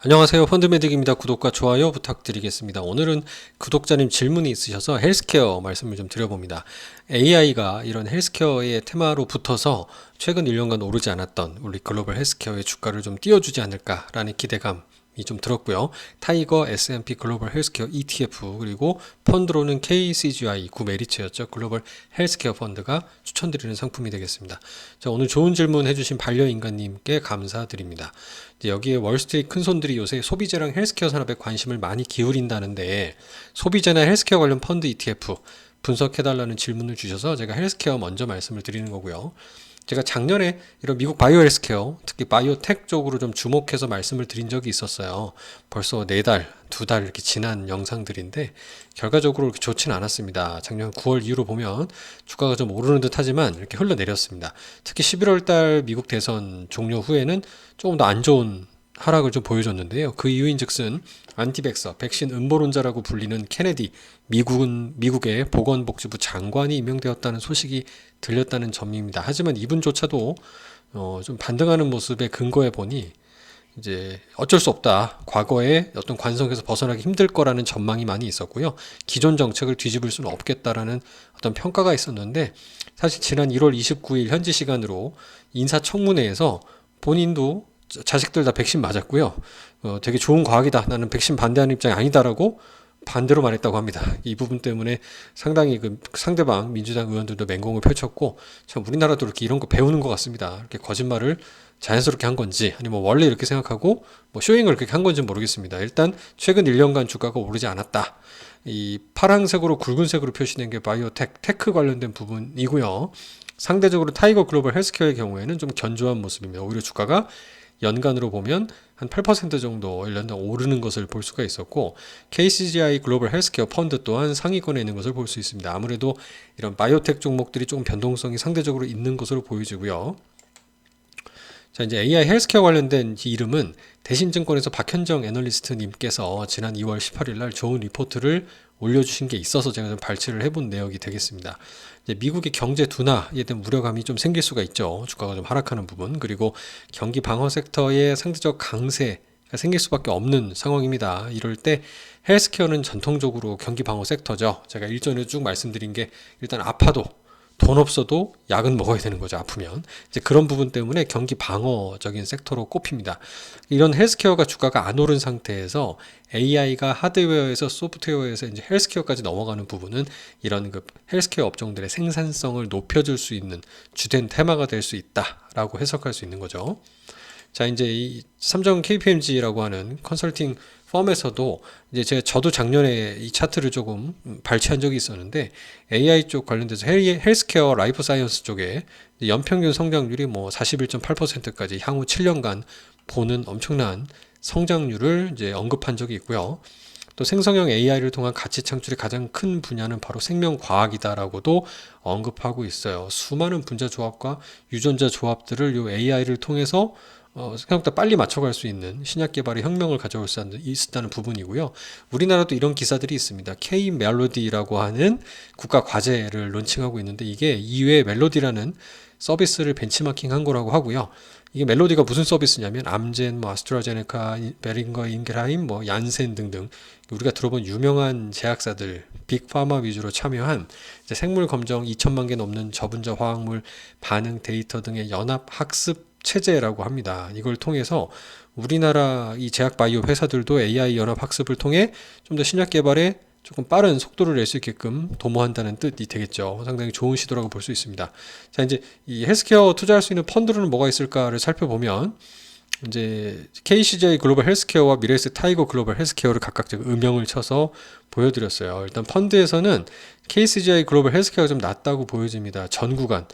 안녕하세요. 펀드메딕입니다. 구독과 좋아요 부탁드리겠습니다. 오늘은 구독자님 질문이 있으셔서 헬스케어 말씀을 좀 드려봅니다. AI가 이런 헬스케어의 테마로 붙어서 최근 1년간 오르지 않았던 우리 글로벌 헬스케어의 주가를 좀 띄워주지 않을까라는 기대감이 좀 들었고요. 타이거 S&P 글로벌 헬스케어 ETF 그리고 펀드로는 KCGI 구메리츠였죠. 글로벌 헬스케어 펀드가 추천드리는 상품이 되겠습니다. 자, 오늘 좋은 질문 해주신 반려인간님께 감사드립니다. 이제 여기에 월스트리트 큰 손들이 요새 소비재랑 헬스케어 산업에 관심을 많이 기울인다는데 소비재나 헬스케어 관련 펀드 ETF 분석해달라는 질문을 주셔서 제가 헬스케어 먼저 말씀을 드리는 거고요. 제가 작년에 이런 미국 바이오 헬스케어, 특히 바이오텍 쪽으로 좀 주목해서 말씀을 드린 적이 있었어요. 벌써 네 달, 두 달 이렇게 지난 영상들인데 결과적으로 그렇게 좋지는 않았습니다. 작년 9월 이후로 보면 주가가 좀 오르는 듯 하지만 이렇게 흘러내렸습니다. 특히 11월 달 미국 대선 종료 후에는 조금 더 안 좋은 하락을 좀 보여줬는데요. 그 이유인즉슨 안티백서, 백신 음모론자라고 불리는 케네디 미국은 미국의 보건복지부 장관이 임명되었다는 소식이 들렸다는 점입니다. 하지만 이분조차도 어, 좀 반등하는 모습의 근거에 보니 이제 어쩔 수 없다. 과거에 어떤 관성에서 벗어나기 힘들 거라는 전망이 많이 있었고요. 기존 정책을 뒤집을 수는 없겠다라는 어떤 평가가 있었는데 사실 지난 1월 29일 현지 시간으로 인사청문회에서 본인도 자식들 다 백신 맞았고요. 어, 되게 좋은 과학이다. 나는 백신 반대하는 입장이 아니다라고 반대로 말했다고 합니다. 이 부분 때문에 상당히 그 상대방 민주당 의원들도 맹공을 펼쳤고 참 우리나라도 이렇게 이런 거 배우는 것 같습니다. 이렇게 거짓말을 자연스럽게 한 건지 아니면 뭐 원래 이렇게 생각하고 뭐 쇼잉을 그렇게 한 건지 모르겠습니다. 일단 최근 1년간 주가가 오르지 않았다. 이 파랑색으로 굵은색으로 표시된 게 바이오텍 테크 관련된 부분이고요. 상대적으로 타이거 글로벌 헬스케어의 경우에는 좀 견조한 모습입니다. 오히려 주가가 연간으로 보면 한 8% 정도 1년간 오르는 것을 볼 수가 있었고 KCGI 글로벌 헬스케어 펀드 또한 상위권에 있는 것을 볼 수 있습니다. 아무래도 이런 바이오텍 종목들이 조금 변동성이 상대적으로 있는 것으로 보여지고요. 자, 이제 AI 헬스케어 관련된 이 이름은 대신증권에서 박현정 애널리스트님께서 지난 2월 18일 날 좋은 리포트를 올려주신 게 있어서 제가 좀 발췌를 해본 내역이 되겠습니다. 미국의 경제 둔화에 대한 우려감이 좀 생길 수가 있죠. 주가가 좀 하락하는 부분 그리고 경기 방어 섹터의 상대적 강세 가 생길 수밖에 없는 상황입니다. 이럴 때 헬스케어는 전통적으로 경기 방어 섹터죠. 제가 일전에 쭉 말씀드린 게 일단 아파도 돈 없어도 약은 먹어야 되는 거죠. 아프면. 이제 그런 부분 때문에 경기 방어적인 섹터로 꼽힙니다. 이런 헬스케어가 주가가 안 오른 상태에서 AI가 하드웨어에서 소프트웨어에서 이제 헬스케어까지 넘어가는 부분은 이런 그 헬스케어 업종들의 생산성을 높여줄 수 있는 주된 테마가 될 수 있다라고 해석할 수 있는 거죠. 자, 이제 이 삼성 KPMG라고 하는 컨설팅 펌에서도 이제 제가 저도 작년에 이 차트를 조금 발췌한 적이 있었는데 AI 쪽 관련돼서 헬스케어 라이프 사이언스 쪽에 연평균 성장률이 뭐 41.8%까지 향후 7년간 보는 엄청난 성장률을 이제 언급한 적이 있고요. 또 생성형 AI를 통한 가치 창출의 가장 큰 분야는 바로 생명과학이다라고도 언급하고 있어요. 수많은 분자 조합과 유전자 조합들을 이 AI를 통해서 어, 생각보다 빨리 맞춰갈 수 있는 신약 개발의 혁명을 가져올 수 있다는 부분이고요. 우리나라도 이런 기사들이 있습니다. K 멜로디라고 하는 국가 과제를 론칭하고 있는데 이게 이외 멜로디라는 서비스를 벤치마킹 한 거라고 하고요. 이게 멜로디가 무슨 서비스냐면 암젠, 뭐 아스트라제네카, 베링거, 인그라임, 뭐 얀센 등등 우리가 들어본 유명한 제약사들 빅파마 위주로 참여한 생물 검정 2천만 개 넘는 저분자 화학물 반응 데이터 등의 연합 학습 체제라고 합니다. 이걸 통해서 우리나라 이 제약 바이오 회사들도 AI 연합 학습을 통해 좀 더 신약 개발에 조금 빠른 속도를 낼 수 있게끔 도모한다는 뜻이 되겠죠. 상당히 좋은 시도라고 볼 수 있습니다. 자, 이제 이 헬스케어 투자할 수 있는 펀드로는 뭐가 있을까를 살펴보면 이제 KCJ 글로벌 헬스케어와 미래에스 타이거 글로벌 헬스케어를 각각 음영을 쳐서 보여드렸어요. 일단 펀드에서는 KCJ 글로벌 헬스케어가 좀 낮다고 보여집니다. 전 구간.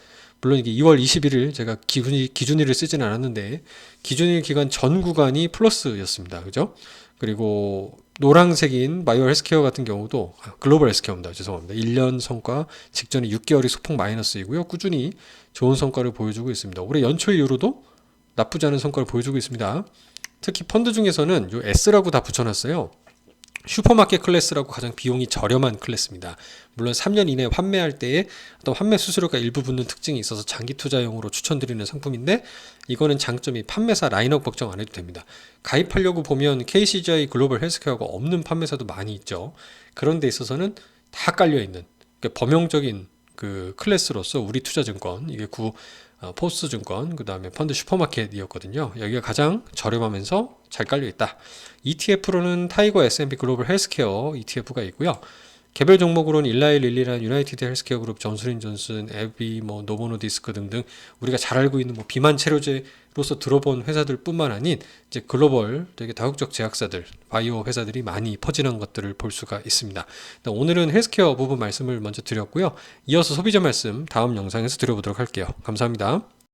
물론 이게 2월 21일 제가 기준일, 기준일을 쓰지는 않았는데 기준일 기간 전 구간이 플러스였습니다. 그죠? 그리고 노란색인 바이오 헬스케어 같은 경우도 아, 글로벌 헬스케어입니다. 죄송합니다. 1년 성과 직전에 6개월이 소폭 마이너스이고요. 꾸준히 좋은 성과를 보여주고 있습니다. 올해 연초 이후로도 나쁘지 않은 성과를 보여주고 있습니다. 특히 펀드 중에서는 요 S라고 다 붙여놨어요. 슈퍼마켓 클래스라고 가장 비용이 저렴한 클래스입니다. 물론 3년 이내에 환매할 때에 어떤 환매 수수료가 일부 붙는 특징이 있어서 장기 투자용으로 추천드리는 상품인데 이거는 장점이 판매사 라인업 걱정 안 해도 됩니다. 가입하려고 보면 KCGI 글로벌 헬스케어가 없는 판매사도 많이 있죠. 그런 데 있어서는 다 깔려 있는 그러니까 범용적인 그 클래스로서 우리 투자증권 이게 구 어, 포스증권 그 다음에 펀드 슈퍼마켓이었거든요. 여기가 가장 저렴하면서 잘 깔려 있다. ETF로는 타이거 S&P 글로벌 헬스케어 ETF가 있고요. 개별 종목으로는 일라이 릴리란 유나이티드 헬스케어 그룹, 존슨인 존슨, 에비, 뭐 노보노디스크 등등 우리가 잘 알고 있는 뭐 비만 치료제로서 들어본 회사들뿐만 아닌 이제 글로벌 되게 다국적 제약사들, 바이오 회사들이 많이 퍼지는 것들을 볼 수가 있습니다. 일단 오늘은 헬스케어 부분 말씀을 먼저 드렸고요. 이어서 소비자 말씀 다음 영상에서 드려보도록 할게요. 감사합니다.